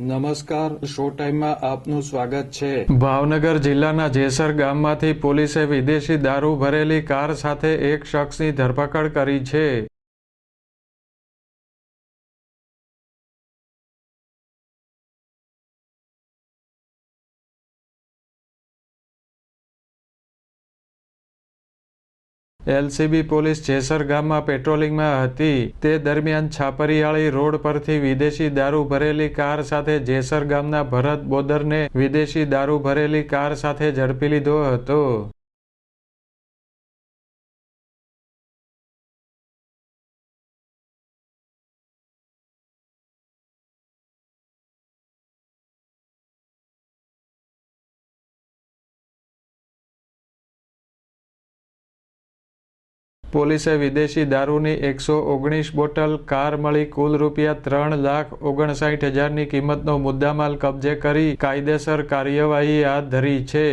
નમસ્કાર, શો ટાઈમમાં આપનું સ્વાગત છે. ભાવનગર જિલ્લાના જેસર ગામમાંથી પોલીસે વિદેશી દારૂ ભરેલી કાર સાથે એક શખ્સની ધરપકડ કરી છે. એલસીબી પોલીસ જેસર ગામમાં પેટ્રોલિંગમાં હતી. તે દરમિયાન છાપરીયાળી રોડ પરથી વિદેશી દારૂ ભરેલી કાર સાથે જેસર ગામના ભરત બોદરને વિદેશી દારૂ ભરેલી કાર સાથે ઝડપી લીધો હતો. પોલીસે વિદેશી દારૂની એકસો ઓગણીસ બોટલ કાર મળી કુલ રૂપિયા ત્રણ લાખ ઓગણસાઠ હજારની કિંમતનો મુદ્દામાલ કબજે કરી કાયદેસર કાર્યવાહી હાથ ધરી છે.